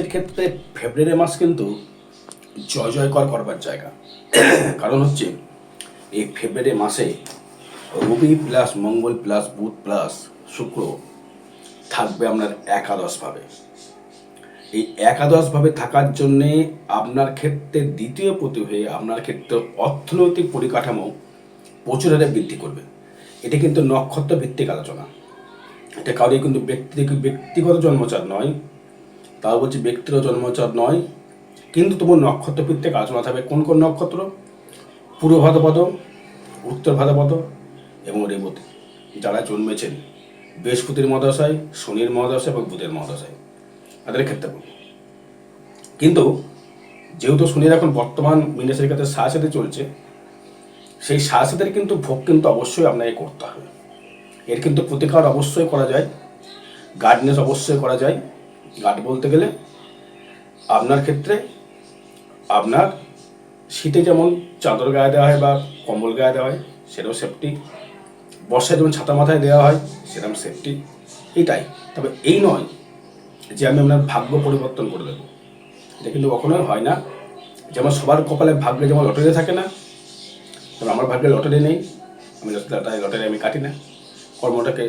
এর ক্ষেত্রে ফেব্রুয়ারি মাস কিন্তু জয় জয়কর করবার জায়গা। কারণ হচ্ছে এই ফেব্রুয়ারি মাসে রবি প্লাস মঙ্গল প্লাস বুধ প্লাস শুক্র থাকবে আপনার একাদশভাবে এই একাদশভাবে থাকার জন্যে আপনার ক্ষেত্রে দ্বিতীয় প্রতি হয়ে আপনার ক্ষেত্রে অর্থনৈতিক পরিকাঠামো প্রচুর হারে বৃদ্ধি করবে। এটা কিন্তু নক্ষত্র ভিত্তিক আলোচনা। এটা কারোই কিন্তু ব্যক্তি ব্যক্তিগত জন্মচার নয় তাও বলছি ব্যক্তিগত জন্মচার নয়, কিন্তু তোমার নক্ষত্র ভিত্তিক আলোচনা থাকবে। কোন কোন নক্ষত্র? পূর্ব ভাদ্রপদ, উত্তর ভাদ্রপদ এবং রেবতী, যারা জন্মেছেন বৃহস্পতির মহাদশায়, শনির মহাদশায় এবং বুধের মহাদশায়। তাদের ক্ষেত্রে বলি। কিন্তু যেহেতু শনির এখন বর্তমান মিনেশের ক্ষেত্রে সাথে চলছে, সেই সাথের কিন্তু ভোগ কিন্তু অবশ্যই আপনাকে করতে হবে। এর কিন্তু প্রতিকার অবশ্যই করা যায় গার্ডনেস অবশ্যই করা যায়। গার্ড বলতে গেলে আপনার ক্ষেত্রে আপনার শীতে যেমন চাদর গায়ে দেওয়া হয় বা কম্বল গায়ে দেওয়া হয়, সেটাও সেফটি বর্ষায় যেমন ছাতা মাথায় দেওয়া হয় সেরকম সেফটি এটাই। তবে এই নয় যে আমি আপনার ভাগ্য পরিবর্তন করে দেবো। এটা কিন্তু কখনোই হয় না। যেমন সবার কপালে ভাগ্যে যেমন লটারি থাকে না, তবে আমার ভাগ্যে লটারি নেই। আমি লটারি লটারি আমি কাটি না। কর্মটাকে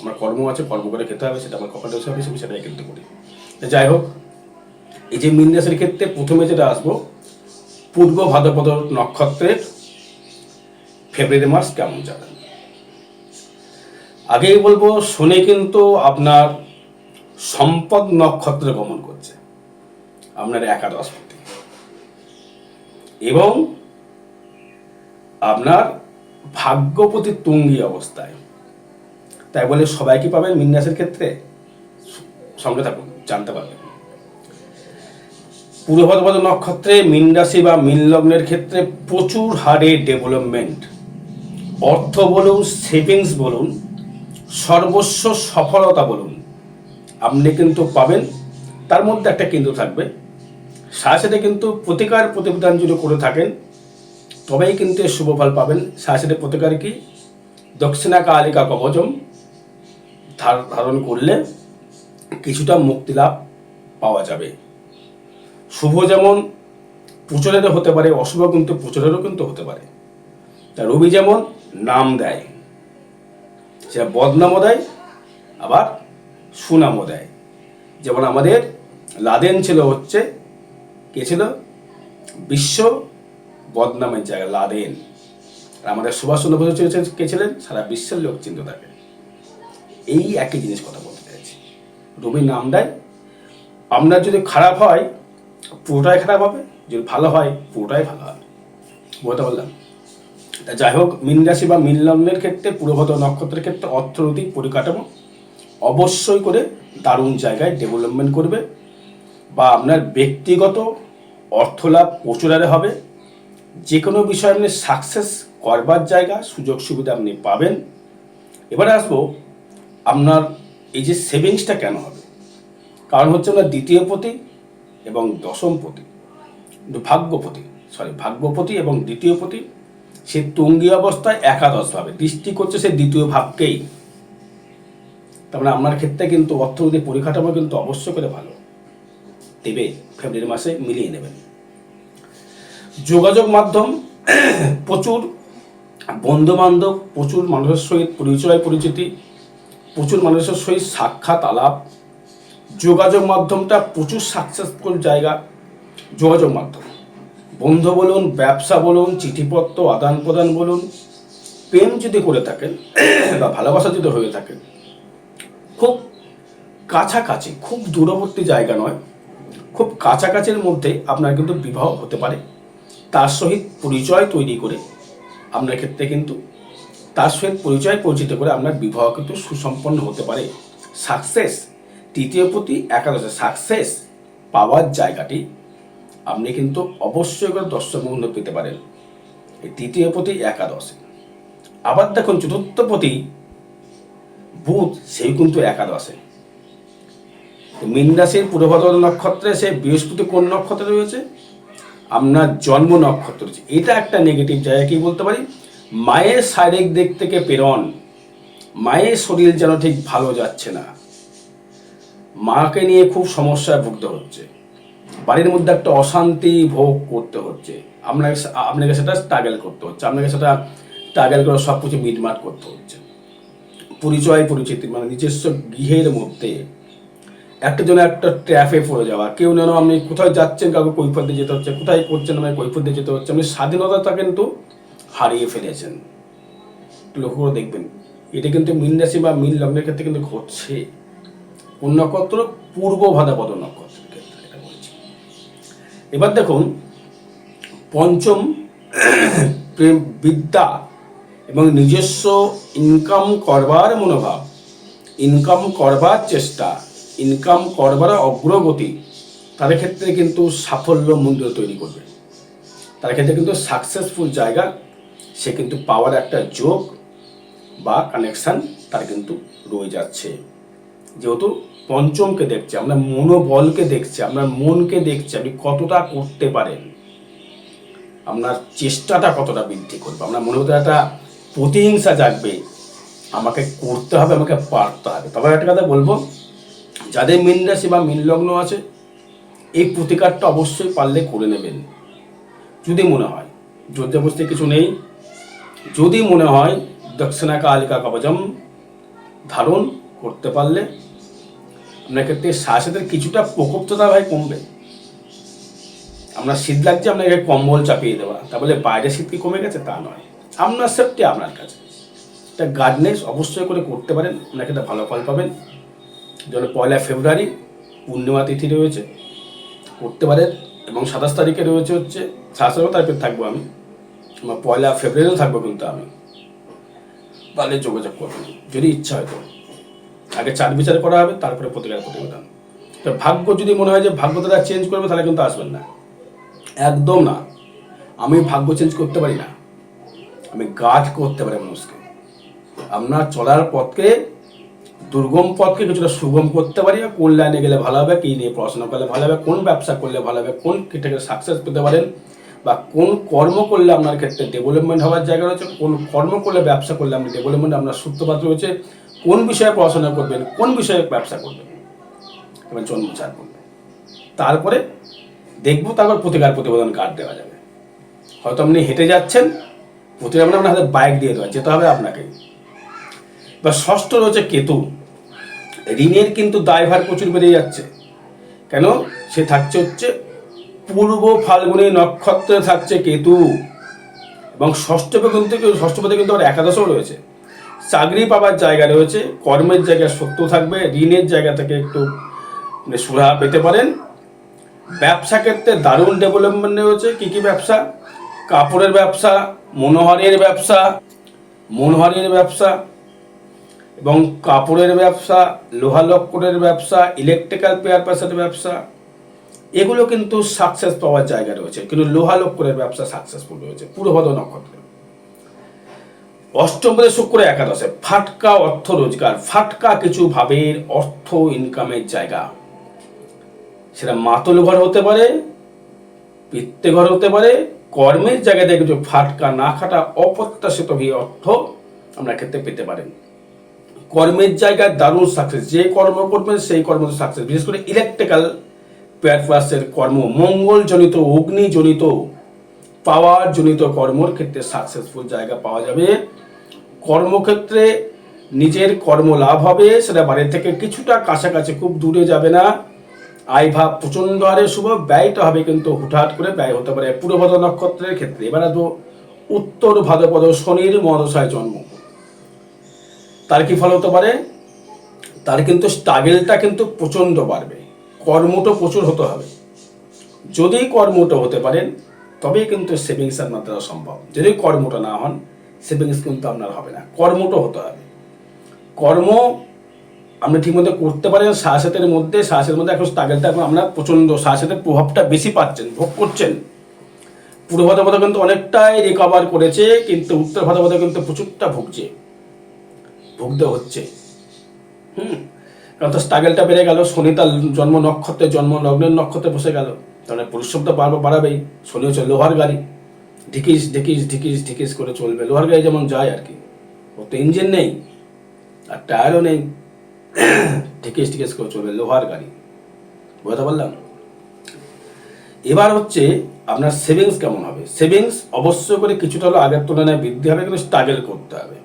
আমার কর্ম আছে, কর্ম করে খেতে হবে, সেটা আমার কপালে হবে আমি সেটাই কিন্তু করি। যাই হোক, এই যে মিন রাশির ক্ষেত্রে প্রথমে যেটা আসব, পূর্ব ভাদ্রপদ নক্ষত্রের ফেব্রুয়ারি মাস কেমন যাবে? আগেই বলব, শনি কিন্তু আপনার সম্পদ নক্ষত্রে গমন করছে, আপনার একাদশ পতি। এবং আপনার ভাগ্যপতি তুঙ্গি অবস্থায়। তাই বলে সবাই কি পাবেন মিন্যাসের ক্ষেত্রে? সঙ্গে থাকুন, জানতে পারবেন। পূর্বভাদ্রপদ নক্ষত্রে মীন বা মীন লগ্নের ক্ষেত্রে প্রচুর হারে ডেভেলপমেন্ট। অর্থ বলুন, সেভিংস বলুন, সর্বস্ব সফলতা বলুন, আপনি কিন্তু পাবেন। তার মধ্যে একটা কিন্তু থাকবে। সাথে কিন্তু প্রতিকার প্রতিবিধান যদি করে থাকেন, তবেই কিন্তু শুভ ফল পাবেন। সাথে প্রতিকার কি? দক্ষিণা কালিকা কবচম ধারণ করলে কিছুটা মুক্তি লাভ পাওয়া যাবে। শুভ যেমন প্রচলেরও হতে পারে, অশুভ কিন্তু প্রচলেরও কিন্তু হতে পারে। তা রবি যেমন নাম দেয় সেটা বদনামও দেয়, আবার সুনামও দেয়। যেমন আমাদের লাদেন ছিল হচ্ছে, কে ছিল? বিশ্ব বদনামের জায়গা, লাদেন। আর আমাদের সুভাষচন্দ্র বোস ছিল- কে ছিলেন? সারা বিশ্বের লোক চিন্ত থাকে এই একই জিনিস কথা বলতে চাইছি। রবি নাম দেয়। আপনার যদি খারাপ হয়, পুরোটাই খারাপ হবে। যদি ভালো হয়, পুরোটাই ভালো হবে। বলতে বললাম। তা যাই হোক, মীন রাশি বা মীন লগ্নের ক্ষেত্রে পূর্বভত নক্ষত্রের ক্ষেত্রে অর্থনৈতিক পরিকাঠামো অবশ্যই করে দারুণ জায়গায় ডেভেলপমেন্ট করবে বা আপনার ব্যক্তিগত অর্থলাভ প্রচুর হারে হবে। যে কোনো বিষয়ে আপনি সাকসেস করবার জায়গা সুযোগ সুবিধা আপনি পাবেন। এবারে আসব আপনার এই যে সেভিংসটা কেন হবে? কারণ হচ্ছে আপনার দ্বিতীয় পতি এবং দশম পতি ভাগ্যপতি সরি ভাগ্যপতি এবং দ্বিতীয় পতি, সে তুঙ্গি অবস্থায় একাদশ ভাবে দৃষ্টি করছে সে দ্বিতীয় ভাবকেই। তার মানে আপনার ক্ষেত্রে কিন্তু অর্থনৈতিক পরিকাঠামো কিন্তু অবশ্য করে ভালো। দেবে, ফেব্রুয়ারি মাসে মিলিয়ে নেবেন। যোগাযোগ মাধ্যম, প্রচুর বন্ধু বান্ধব প্রচুর মানুষের সহিত পরিচয়, পরিচিতি প্রচুর মানুষের সহিত সাক্ষাৎ আলাপ, যোগাযোগ মাধ্যমটা প্রচুর সাকসেসফুল জায়গা, যোগাযোগ মাধ্যম। বন্ধু বলুন, ব্যবসা বলুন, চিঠিপত্র আদান প্রদান বলুন, প্রেম যদি করে থাকেন বা ভালোবাসা যদি হয়ে থাকে, খুব কাছাকাছি, খুব দূরবর্তী জায়গা নয়, খুব কাছাকাছির মধ্যে আপনার কিন্তু বিবাহ হতে পারে। তার সহিত পরিচয় তৈরি করে আপনার ক্ষেত্রে কিন্তু তার সহিত পরিচয় পরিচিত করে আপনার বিবাহ কিন্তু সুসম্পন্ন হতে পারে। সাকসেস তৃতীয় প্রতি একাদশে সাকসেস পাওয়ার জায়গাটি আপনি কিন্তু অবশ্যই করে দর্শক বন্ধু পেতে পারেন। এই তৃতীয় প্রতি একাদশে। আবার দেখুন চতুর্থ প্রতি বুধ সেই কিন্তু একাদশে। মীন রাশির পূর্বভাদ্র নক্ষত্রে সে বৃহস্পতি কোন নক্ষত্রে রয়েছে? আপনার জন্ম নক্ষত্র রয়েছে। এটা একটা নেগেটিভ জায়গা কি বলতে পারি? মায়ের শারীরিক দিক থেকে প্রেরণ, মায়ের শরীর যেন ঠিক ভালো যাচ্ছে না। মাকে নিয়ে খুব সমস্যায় ভুগতে হচ্ছে। বাড়ির মধ্যে একটা অশান্তি ভোগ করতে হচ্ছে। আপনাকে আপনাকে সেটা স্ট্রাগল করতে হচ্ছে। আপনাকে সেটা স্ট্রাগল করে সব কিছু মিটমাট করতে হচ্ছে। পরিচয় পরিচিতি মানে নিজস্ব গৃহের মধ্যে একটা জন্য একটা ট্র্যাফে পড়ে যাওয়া। কেউ যেন আপনি কোথায় যাচ্ছেন, কাউকে কৈফত দিয়ে যেতে হচ্ছে, কোথায় করছেন আমায় কৈফত দিয়ে যেতে হচ্ছে। আপনি স্বাধীনতাটা কিন্তু হারিয়ে ফেলেছেন। লক্ষ্য দেখবেন, এটা কিন্তু মীন রাশি বা মীন লগ্নের ক্ষেত্রে কিন্তু ঘটছে। কোন নক্ষত্র? পূর্ব ভাদাপদ নক্ষত্রের ক্ষেত্রে এটা এবার দেখুন, পঞ্চম প্রেম বিদ্যা এবং নিজস্ব ইনকাম করবার মনোভাব। ইনকাম করবার চেষ্টা ইনকাম করবার অগ্রগতি তাদের ক্ষেত্রে কিন্তু সাফল্য মন্দির তৈরি করবে। তার ক্ষেত্রে কিন্তু সাকসেসফুল জায়গা সে কিন্তু পাওয়ার একটা যোগ বা কানেকশান তার কিন্তু রয়ে যাচ্ছে। যেহেতু পঞ্চমকে দেখছে, আমরা মনোবলকে দেখছি, আমরা মনকে দেখছি, আপনি কতটা করতে পারেন, আপনার চেষ্টাটা কতটা বৃদ্ধি করবে, আপনার মনে হতে একটা প্রতিহিংসা জাগবে, আমাকে করতে হবে, আমাকে পারতে হবে। তবে একটা কথা বলব, যাদের মিন রাশি বা মিন লগ্ন আছে, এই প্রতিকারটা অবশ্যই পারলে করে নেবেন। যদি মনে হয়, যোদ্ধাবস্তি কিছু নেই যদি মনে হয় দক্ষিণা কালিকা কবচম ধারণ করতে পারলে, আপনার ক্ষেত্রে শ্বাসেদের কিছুটা প্রকোপটা ভাই কমবে। আপনার শীত লাগছে, আপনাকে কম্বল চাপিয়ে দেওয়া তা বলে বাইরে শীত কি কমে গেছে? তা নয়। আপনার সেফটি আপনার কাছে। এটা গার্ডনেস অবশ্যই করে করতে পারেন। আপনাকে এটা ভালো ফল পাবেন। যেন পয়লা ফেব্রুয়ারি পূর্ণিমা তিথি রয়েছে, করতে পারেন এবং সাতাশ তারিখে রয়েছে হচ্ছে সাতাশ তারিখে থাকব আমি। পয়লা ফেব্রুয়ারিও থাকব কিন্তু আমি। তাহলে যোগাযোগ করবেন যদি ইচ্ছা হয় তো। আগে চার বিচার করা হবে, তারপরে প্রতিকার প্রতিবেদন তো ভাগ্য যদি মনে হয় যে ভাগ্য দ্বারা চেঞ্জ করবে, তাহলে কিন্তু আসবেন না। একদম না। আমি ভাগ্য চেঞ্জ করতে পারি না। আমি গাছ করতে পারি মানুষকে। আপনার চলার পথকে, দুর্গম পথকে কিছুটা সুগম করতে পারি কোন লাইনে গেলে ভালো হবে, কী নিয়ে পড়াশোনা করলে ভালো হবে, কোন ব্যবসা করলে ভালো হবে, কোন ক্ষেত্রে সাকসেস পেতে পারেন বা কোন কর্ম করলে আপনার ক্ষেত্রে ডেভেলপমেন্ট হওয়ার জায়গা রয়েছে, কোন কর্ম করলে ব্যবসা করলে আপনি ডেভেলপমেন্ট আপনার সূত্রপাত রয়েছে, কোন বিষয়ে পড়াশোনা করবেন, কোন বিষয়ে ব্যবসা করবেন এবং জন্মচার করবেন। তারপরে দেখব, তারপর প্রতিকার প্রতিবেদন কার্ড দেওয়া যাবে। হয়তো আপনি হেঁটে যাচ্ছেন, প্রতিকার মানে আপনার হাতে বাইক দিয়ে দেওয়া, যেতে হবে আপনাকে বা ষষ্ঠ রয়েছে কেতু। ঋণের কিন্তু দায়ভার প্রচুর বেড়ে যাচ্ছে। কেন? সে থাকছে হচ্ছে পূর্ব ফাল্গুনী নক্ষত্রে থাকছে কেতু। এবং ষষ্ঠপে কিন্তু ষষ্ঠপদে কিন্তু আবার একাদশও রয়েছে। চাকরি পাবার জায়গা রয়েছে, কর্মের জায়গায় সত্য থাকবে, ঋণের জায়গা থেকে একটু মানে সুরাহা পেতে পারেন। ব্যবসা ক্ষেত্রে দারুণ ডেভেলপমেন্ট রয়েছে। কী কী ব্যবসা? কাপড়ের ব্যবসা, মনোহারের ব্যবসা মনোহারের ব্যবসা, এবং কাপড়ের ব্যবসা লোহা লক্করের ব্যবসা ইলেকট্রিক্যাল পেয়ার ব্যবসা এগুলো কিন্তু সাকসেস পাওয়ার জায়গা রয়েছে, কিন্তু লোহা লক্করের ব্যবসা সাকসেসফুল রয়েছে পুরোভদ নক্ষত্রে। অষ্টমপদে শুক্র একাদশে, ফাটকা অর্থ রোজগার, ফাটকা কিছু ভাবের অর্থ ইনকামের জায়গা। সেটা মাতল ঘর হতে পারে, পিত্তে ঘর হতে পারে, কর্মের জায়গায় থেকে কিছু ফাটকা না খাটা অপ্রত্যাশিত অর্থ আমরা ক্ষেত্রে পেতে পারেন। কর্মের জায়গায় দারুণ সাকসেস যে কর্ম করবেন সেই কর্ম সাকসেস বিশেষ করে ইলেকট্রিক্যাল পেয়ারপ্লাসের কর্ম, মঙ্গলজনিত, অগ্নিজনিত পাওয়ার জনিত কর্মর ক্ষেত্রে সাকসেসফুল জায়গা পাওয়া যাবে। কর্মক্ষেত্রে নিজের কর্ম লাভ হবে, সেটা বাড়ির থেকে কিছুটা কাছাকাছি, খুব দূরে যাবে না। আয় ভাব প্রচণ্ড হারে শুভ ব্যয়টা হবে কিন্তু হুটহাট করে ব্যয় হতে পারে পূর্বভদ নক্ষত্রের ক্ষেত্রে। এবার আসব উত্তর ভাদ্রপদ শনির মহাদশায় জন্ম। তার কি ফল হতে পারে? তার কিন্তু স্ট্রাগেলটা কিন্তু প্রচণ্ড বাড়বে। কর্মটা প্রচুর হতে হবে। যদি কর্মটা হতে পারেন, তবেই কিন্তু সেভিংস আপনার দ্বারা সম্ভব। যদি কর্মটা না হন সেভিংস কিন্তু আপনার হবে না। কর্মটা হতে হবে। কর্ম আপনি ঠিকমতো করতে পারেন সাহসেতের মধ্যে সাহসের মধ্যে এখন স্ট্রাগেলটা এখন আপনার প্রচণ্ড সাহসেতের প্রভাবটা বেশি পাচ্ছেন, ভোগ করছেন। পূর্ব ভাদ্রপদ কিন্তু অনেকটাই রিকভার করেছে, কিন্তু উত্তর ভাদ্রপদ কিন্তু প্রচুরটা ভুগছে। ভুগতে হচ্ছে। হুম। তো স্ট্রাগেলটা বেড়ে গেল। শনি তার জন্ম নক্ষত্রে জন্ম, লগ্নের নক্ষত্রে বসে গেল। তাহলে পরিশ্রমটা বাড়বে বাড়াবেই। শনি হচ্ছে লোহার গাড়ি। ঢিকিস ঢিকিস ঢিকিস ঢিকিস করে চলবে। লোহার গাড়ি যেমন যায় আর কি। ও তো ইঞ্জিন নেই, আর টায়ারও নেই। ঠেকেস ঠেকেস করে চলবে লোহার গাড়ি। বুঝতে পারলাম? এবার হচ্ছে আপনার সেভিংস কেমন হবে? সেভিংস অবশ্যই করে কিছুটা হলো আগের তুলনায় বৃদ্ধি হবে, কিন্তু স্ট্রাগল করতে হবে।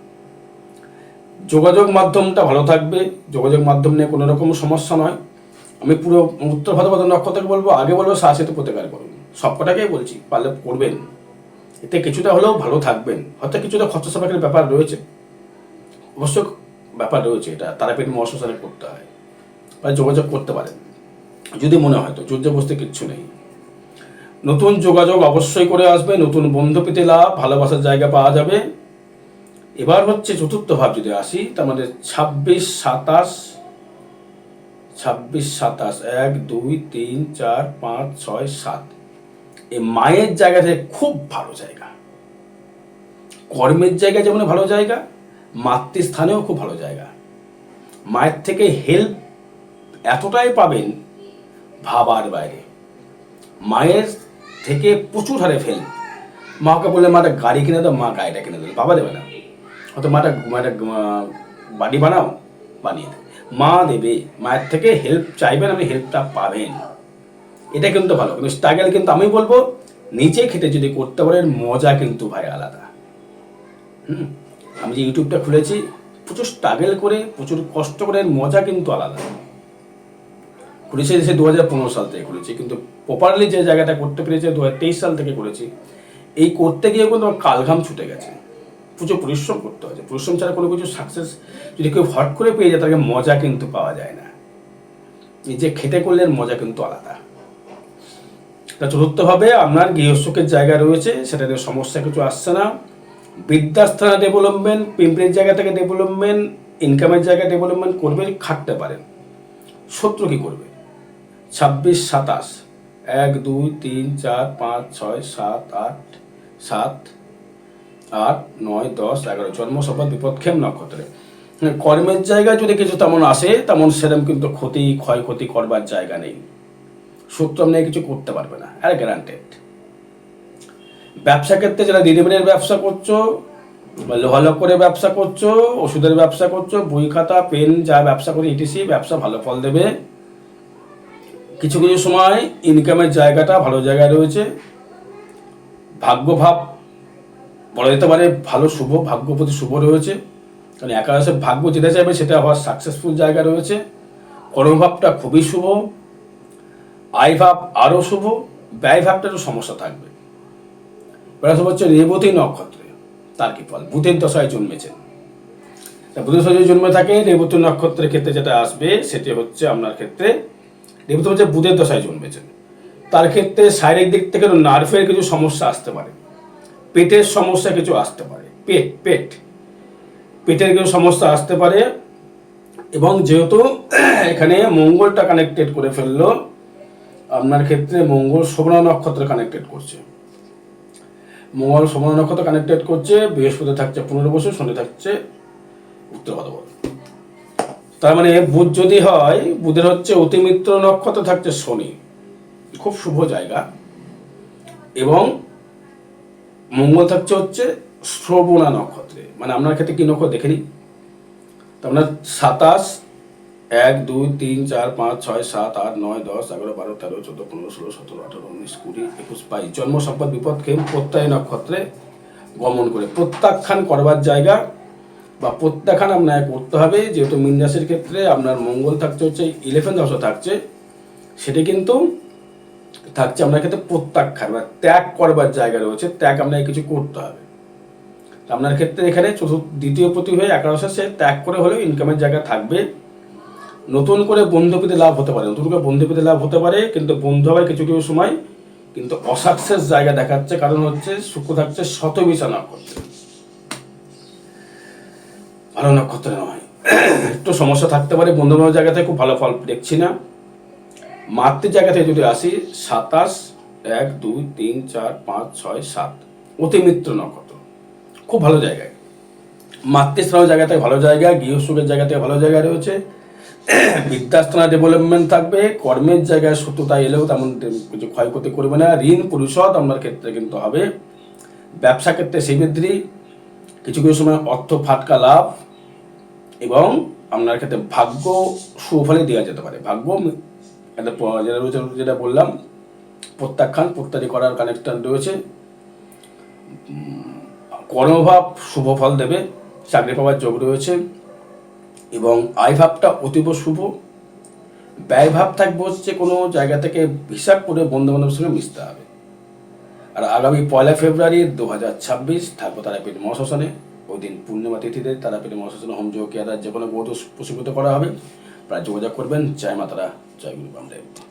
যোগাযোগ মাধ্যমটা ভালো থাকবে। যোগাযোগ মাধ্যম নিয়ে কোনো রকম সমস্যা নয়। আমি পুরো উত্তর ভারত নক্ষত্রকে বলব, আগে বলব শাসিত প্রতিকার করুন। সবকটাকেই বলছি, পারলে করবেন। এতে কিছুটা হলেও ভালো থাকবেন। হয়তো কিছুটা খরচা সাপেক্ষের ব্যাপার রয়েছে। অবশ্য ব্যাপার রয়েছে এটা, তারাপীঠ মহাশ্মশানে করতে হয় বা যোগাযোগ করতে পারেন। যদি মনে হয় তো বসতে কিচ্ছু নেই। নতুন যোগাযোগ অবশ্যই করে আসবে, নতুন বন্ধু পেতে লাভ, ভালোবাসার জায়গা পাওয়া যাবে। এবার হচ্ছে চতুর্থ ভাব যদি আসি, তার মানে ছাব্বিশ সাতাশ ছাব্বিশ সাতাশ, এক, দুই, তিন, চার, পাঁচ, ছয়, সাত। এই মায়ের জায়গা থেকে খুব ভালো জায়গা। কর্মের জায়গা যেমন ভালো জায়গা, মাতৃস্থানেও খুব ভালো জায়গা। মায়ের থেকে হেল্প এতটাই পাবেন ভাবার বাইরে। মায়ের থেকে প্রচুর হারে ফেল মাকে বললে মাটা গাড়ি কিনে দাও, মা গাড়িটা কিনে দেবে। বাবা দেবে না। হয়তো মাটা মাটা বাড়ি বানাও, বানিয়ে মা দেবে, মায়ের থেকে হেল্প চাইবেন, আপনি হেল্পটা পাবেন। এটা কিন্তু ভালো। কিন্তু স্ট্রাগল কিন্তু আমি বলব, নিচে খেটে যদি করতে পারেন, মজা কিন্তু ভাই আলাদা। হুম? আমি যে ইউটিউবটা খুলেছি, প্রচুর স্ট্রাগল করে, প্রচুর কষ্ট করে, মজা কিন্তু আলাদা। খুলেছি সে দু হাজার পনেরো সাল থেকে খুলেছি, কিন্তু প্রপারলি যে জায়গাটা করতে পেরেছে দু হাজার তেইশ সাল থেকে করেছি, এই করতে গিয়ে কিন্তু আমার কালঘাম ছুটে গেছে। প্রচুর পরিশ্রম করতে হয়। পরিশ্রম ছাড়া কোনো কিছু সাকসেস যদি কেউ হট করে পেয়ে যায়, তাকে মজা কিন্তু পাওয়া যায় না। নিজে খেতে করলে মজা কিন্তু আলাদা। তা চতুর্থভাবে আপনার গৃহস্থকের জায়গা রয়েছে সেটাতে সমস্যা কিছু আসছে না। বিদ্যাস্থানা ডেভেলপমেন্ট পিঁপড়ের জায়গা থেকে ডেভেলপমেন্ট ইনকামের জায়গা ডেভেলপমেন্ট করবে, খাটতে পারেন। শত্রু কি করবে? ছাব্বিশ, সাতাশ। এক, দুই, তিন, চার, পাঁচ, ছয়, সাত, আট, সাত আট নয় দশ এগারো জন্ম সফল বিপদক্ষেম নক্ষত্রে। হ্যাঁ, কর্মের জায়গায় যদি কিছু তেমন আসে তেমন সেরকম কিন্তু ক্ষতি ক্ষয়ক্ষতি করবার জায়গা নেই। শত্রু আপনি কিছু করতে পারবে না আর গ্যারান্টেড ব্যবসা ক্ষেত্রে যারা রেডিমেডের ব্যবসা করছ লোহালক করে ব্যবসা করছ ওষুধের ব্যবসা করছ বই খাতা পেন যা ব্যবসা করে ইটিসি ব্যবসা ভালো ফল দেবে। কিছু কিছু সময় ইনকামের জায়গাটা ভালো জায়গায় রয়েছে। ভাগ্যভাব বলা যেতে পারে, ভালো শুভ, ভাগ্যপতি শুভ রয়েছে। কারণ একাদশে ভাগ্য যেটা চাইবে সেটা হওয়ার সাকসেসফুল জায়গা রয়েছে। কর্মভাবটা খুবই শুভ। আয় ভাব আরও শুভ। ব্যয় ভাবটা একটু সমস্যা থাকবে। হচ্ছে রেবতী নক্ষত্রে। তার কি ফল? বুধের দশায় জন্মেছেন। বুধের দশায় জন্মে থাকে, রেবতী নক্ষত্রের ক্ষেত্রে যেটা আসবে, সেটি হচ্ছে আপনার ক্ষেত্রে, রেবতী হচ্ছে বুধের দশায় জন্মেছেন। তার ক্ষেত্রে শারীরিক দিক থেকে নার্ভের কিছু সমস্যা আসতে পারে। পেটের সমস্যা কিছু আসতে পারে। পেট পেট। পেটের কিছু সমস্যা আসতে পারে এবং যেহেতু এখানে মঙ্গলটা কানেক্টেড করে ফেলল, আপনার ক্ষেত্রে মঙ্গল শোভনা নক্ষত্র কানেক্টেড করছে। মঙ্গল শোভনা নক্ষত্র কানেক্টেড করছে, বৃহস্পতি থাকছে পনেরো বছর, শনি থাকছে উত্তর ভাদ্র তার মানে বুধ যদি হয়, বুধের হচ্ছে অতিমিত্র নক্ষত্র থাকছে শনি। খুব শুভ জায়গা। এবং মঙ্গল থাকছে হচ্ছে শ্রবণা নক্ষত্রে। মানে আপনার ক্ষেত্রে কি নক্ষত্র দেখে নিই আপনার সাতাশ, এক, দুই, তিন, চার, পাঁচ, ছয়, সাত, আট, নয়, দশ, এগারো, বারো, তেরো, চোদ্দ, পনেরো, ষোলো, সতেরো, আঠারো, উনিশ, কুড়ি, একুশ, বাইশ, জন্ম, সম্পদ, বিপদ খেম প্রত্যয় নক্ষত্রে গমন করে। প্রত্যাখ্যান করবার জায়গা বা প্রত্যাখ্যান আপনাকে করতে হবে, যেহেতু মিন রাশির ক্ষেত্রে আপনার মঙ্গল থাকছে হচ্ছে ইলেভেন হাউস থাকছে, সেটি কিন্তু থাকছে আপনার ক্ষেত্রে প্রত্যাখ্যান বা ত্যাগ করবার জায়গা রয়েছে, ত্যাগ আপনাকে কিছু করতে হবে। আপনার ক্ষেত্রে এখানে চতুর্থ, দ্বিতীয় প্রতি হয়ে একাদশে সে ত্যাগ করে হলেও ইনকামের জায়গা থাকবে। নতুন করে বন্ধু পেতে লাভ হতে পারে, নতুন করে বন্ধু পেতে লাভ হতে পারে, কিন্তু বন্ধু হবে কিছু কিছু সময়, কিন্তু অসাকসেস জায়গা দেখাচ্ছে, কারণ হচ্ছে শুক্র থাকছে শত শতবিশা নক্ষত্রে। ভালো নক্ষত্র নয়। একটু সমস্যা থাকতে পারে, বন্ধু বান্ধব জায়গাতে খুব ভালো ফল দেখছি না। মাতৃ থেকে যদি আসি, সাতাশ, এক, দুই, তিন, চার, পাঁচ, ছয়, সাত। অতিমিত্র নক্ষত্র। খুব ভালো জায়গায় মাতৃস্থান জায়গাতে ভালো জায়গা, গৃহসুখের জায়গাতে ভালো জায়গা রয়েছে। বিদ্যাস্থানা ডেভেলপমেন্ট থাকবে, কর্মের জায়গায় শত্রুতা এলেও তেমন কিছু ক্ষয়ক্ষতি করবে না। ঋণ, পরিশোধ আপনার ক্ষেত্রে কিন্তু হবে। ব্যবসা ক্ষেত্রে শ্রীবৃদ্ধি কিছু কিছু সময় অর্থ ফাটকা লাভ এবং আপনার ক্ষেত্রে ভাগ্য সুফলে দেওয়া যেতে পারে। ভাগ্য যেটা যেটা বললাম, প্রত্যাখ্যান প্রত্যারি করার কানেকশন রয়েছে। কর্মভাব শুভ ফল দেবে, চাকরি পাওয়ার যোগ রয়েছে, এবং আয়ভাবটা অতীব শুভ। ব্যয়ভাব থাকবে হচ্ছে কোনো জায়গা থেকে হিসাব করে বন্ধু বান্ধবের সঙ্গে মিশতে হবে। আর আগামী পয়লা ফেব্রুয়ারি দু হাজার ছাব্বিশ, থাকব তারাপীঠ মহাশ্মশানে। ওই দিন পূর্ণিমা তিথিতে তারাপীঠ মহাশ্মশানে হোম কেয়ারা যে কোনো গৌত প্রসঙ্গিত করা হবে। প্রায় যোগাযোগ করবেন। জয় মাতারা। 在为王大夫